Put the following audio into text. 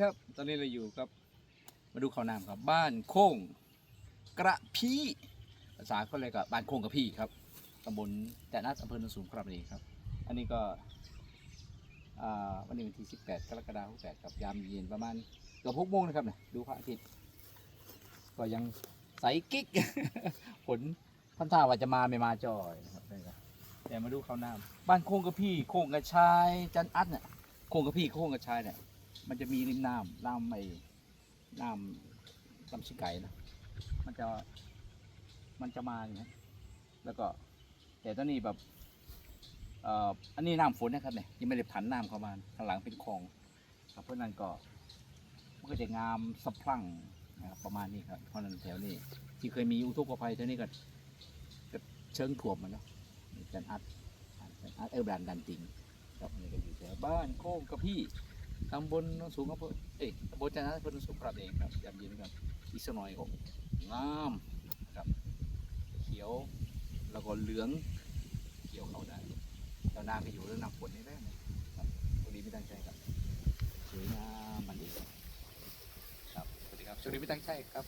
ครับตอนนี้เราอยู่ครับมาดูข้าวน้ำครับบ้านโค้งกระพีภาษาเขาเลยกับบ้านโค้งกระพีครับตำบลแต่นัดอำเภอโนนสูงครับนี่ครับ อันนี้ก็อ่าวันนี้วันที่ 18 กรกฎาคม68ครับยามเย็นประมาณเกือบ6โมงนะครับเนี่ยดูพระอาทิตย์ก็ยังใสกิ๊ก ฝนท่านท่าว่าจะมาไม่มาจอยนะครับนี่ครับแต่มาดูข้าวน้ำบ้านโค้งกระพีโค้งกระชายจันอัดเนี่ยโค้งกระพีโค้งกระชายเนี่ย มันจะมีริมน้ำน้ำไอ้น้ำลำชิไก่นะมันจะมันจะมาอย่างนี้แล้วก็ แต่ตอนนี้แบบเอ่ออันนี้น้ำฝนนะครับเนี่ยยังไม่ได้ผันน้ำเข้ามาข้างหลังเป็นคลองครับเพราะนั้นก็มันก็จะงามสะพรั่งนะครับประมาณนี้ครับเพราะนั้นแถวนี้ที่เคยมีอุทกภัยแถวนี้ก็ก็เชิงถ่วมมันเนาะจันอัดจันอัดเออดันดันจริงครับนนี่ก็อยู่แถวบ้านโค้งกระพี่ ตำบลโนนสูงอำเภอเอ้ยตำบลจันทร์อำเภอโนนสูงครับเองครับยามเย็นครับอีกสักหน่อยก็งามครับ เขียวแล้วก็เหลืองเขียวเข้าได้แล้วนาก็อยู่เรื่องน้ำฝนนี่แหละครับตรงนี้ไม่ตั้งใจครับสวยงามมันดีครับ ครับสวัสดีครับสวัสดีไม่ตั้งใจครับ